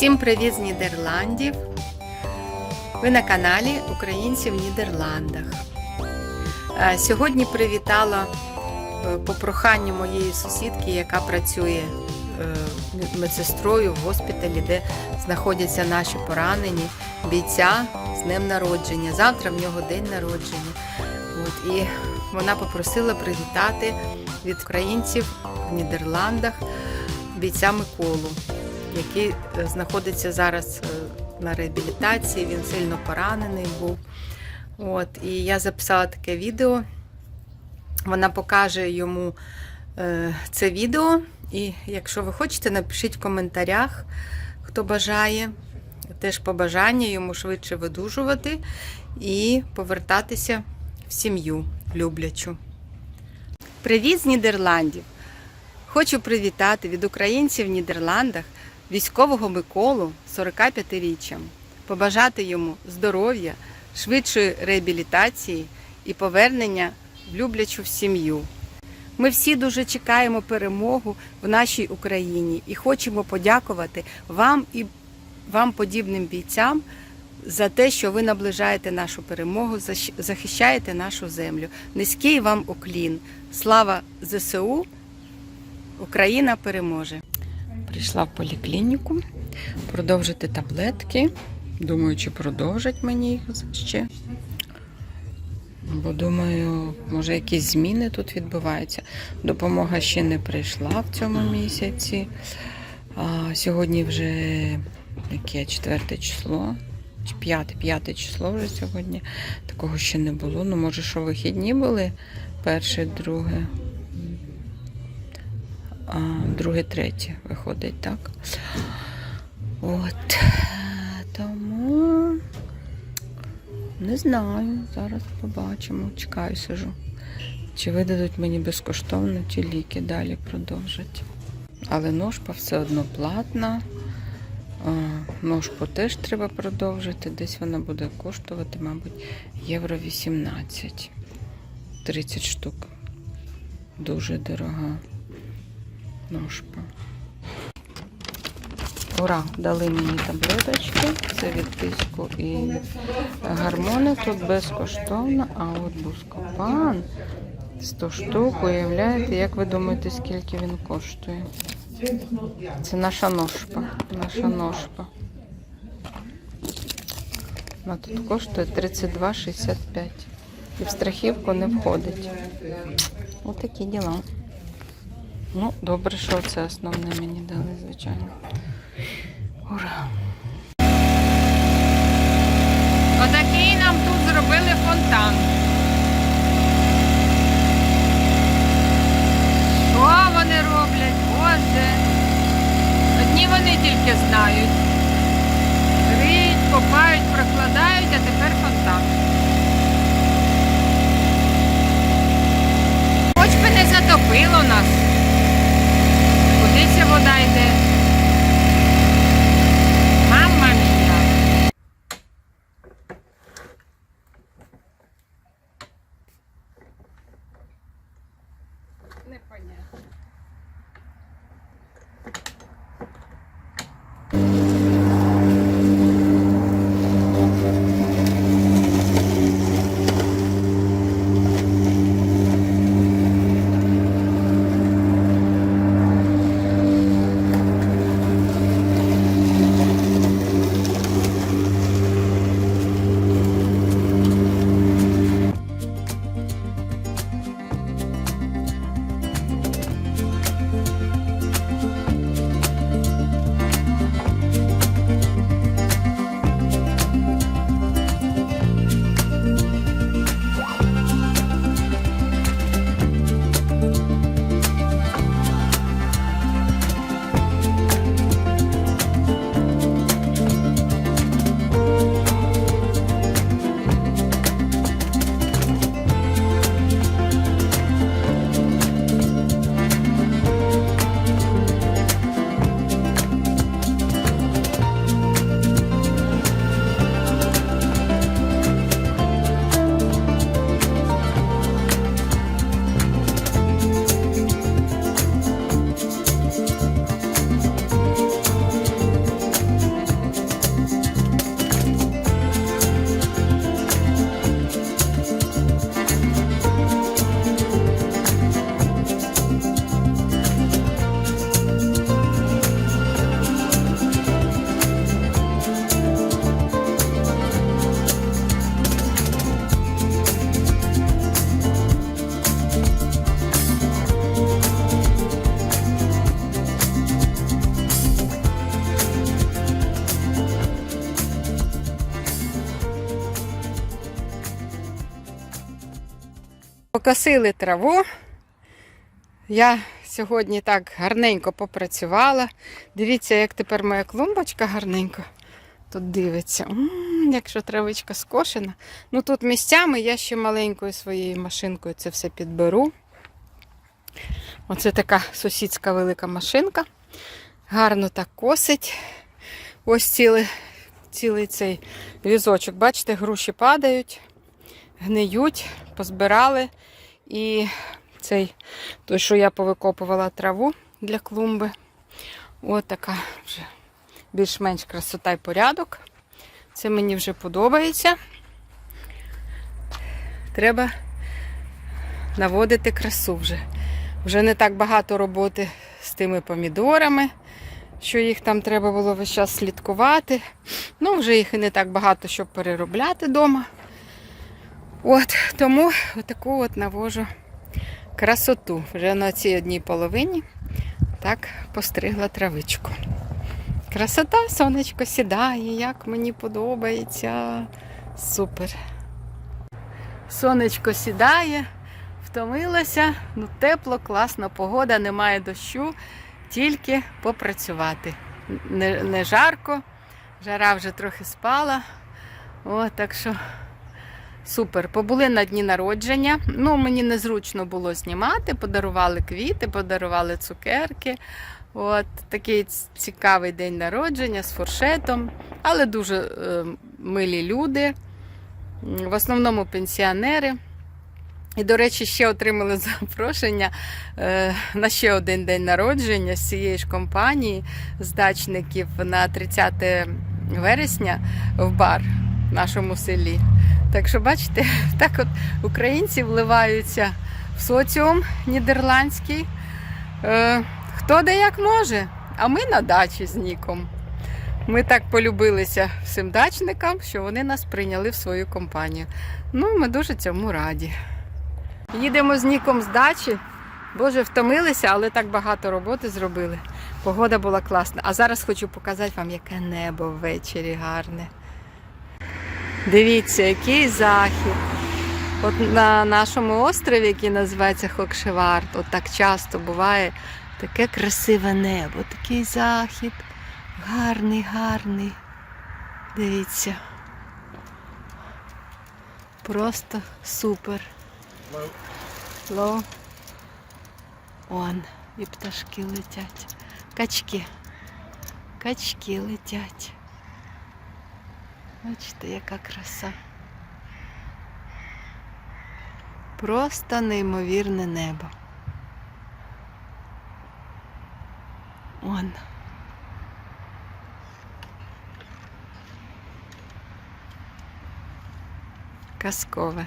Усім привіт з Нідерландів. Ви на каналі Українці в Нідерландах. Е, Сьогодні привітала е, по проханню моєї сусідки, яка працює е, медсестрою в госпіталі, де знаходяться наші поранені бійця з днем народження. Завтра в нього день народження. От, і вона попросила привітати від українців в Нідерландах бійця Миколу, який е, знаходиться зараз е, на реабілітації. Він сильно поранений був. От, і я записала таке відео. Вона покаже йому е, це відео. І якщо ви хочете, напишіть в коментарях, хто бажає. Теж побажання йому швидше видужувати і повертатися в сім'ю люблячу. Привіт з Нідерландів! Хочу привітати від українців в Нідерландах військового Миколу 45-річчям, побажати йому здоров'я, швидшої реабілітації і повернення в люблячу сім'ю. Ми всі дуже чекаємо перемогу в нашій Україні і хочемо подякувати вам і вам, подібним бійцям, за те, що ви наближаєте нашу перемогу, захищаєте нашу землю. Низький вам уклін. Слава ЗСУ! Україна переможе. Прийшла в поліклініку продовжити таблетки. Думаю, чи продовжать мені їх ще. Бо думаю, може якісь зміни тут відбуваються. Допомога ще не прийшла в цьому місяці. А сьогодні вже яке четверте число. Чи п'яте, п'яте число вже сьогодні. Такого ще не було. Ну, може, що вихідні були перше, друге. Друге, третє виходить, так? От. Тому не знаю. Зараз побачимо. Чекаю, сижу. Чи видадуть мені безкоштовно ті ліки далі продовжать. Але ножпа все одно платна. Ножпу теж треба продовжити. Десь вона буде коштувати, мабуть, євро 18. 30 штук. Дуже дорога ножпа. Ура! Дали мені таблеточки. Це від тиску і гормони тут безкоштовно. А от бускопан 100 штук. Уявляєте, як ви думаєте, скільки він коштує? Це наша ножпа. Наша ножпа. Вона тут коштує 32,65. І в страхівку не входить. Отакі діла. Ну, добре, що це основне мені дали, звичайно. Ура! Отакий нам тут зробили фонтан. Що вони роблять? Боже. Одні вони тільки знають. Yeah. Покосили траву. Я сьогодні так гарненько попрацювала. Дивіться, як тепер моя клумбочка гарненько тут дивиться. М, Якщо травичка скошена. Ну тут місцями я ще маленькою своєю машинкою це все підберу. Оце така сусідська велика машинка. Гарно так косить. Ось цілий, цілий цей візочок. Бачите, груші падають, гниють, позбирали. І цей, той, що я повикопувала траву для клумби. Ось така вже більш-менш красота і порядок. Це мені вже подобається. Треба наводити красу вже. Вже не так багато роботи з тими помідорами, що їх там треба було весь час слідкувати. Ну, вже їх і не так багато, щоб переробляти вдома. От, тому отаку от навожу красоту. Вже на цій одній половині так постригла травичку. Красота, сонечко сідає, як мені подобається. Супер. Сонечко сідає, втомилася, ну тепло, класна погода, немає дощу, тільки попрацювати. Не, не жарко, жара вже трохи спала. О, так що супер. Побули на дні народження. Ну, мені незручно було знімати, подарували квіти, подарували цукерки. От такий цікавий день народження з фуршетом, але дуже е, милі люди, в основному пенсіонери. І, до речі, ще отримали запрошення е, на ще один день народження з цієї ж компанії з на 30 вересня в бар в нашому селі. Так що, бачите, так от українці вливаються в соціум нідерландський. Е, Хто де як може, а ми на дачі з Ніком. Ми так полюбилися всім дачникам, що вони нас прийняли в свою компанію. Ну, ми дуже цьому раді. Їдемо з Ніком з дачі. Боже, втомилися, але так багато роботи зробили. Погода була класна. А зараз хочу показати вам, яке небо ввечері гарне. Дивіться, який захід. От на нашому острові, який називається Хокшеварт, от так часто буває таке красиве небо, такий захід. Гарний, гарний. Дивіться. Просто супер. Ло. Он. І пташки летять. Качки. Качки летять. Бачите, яка краса. Просто неймовірне небо. Он. Казкове.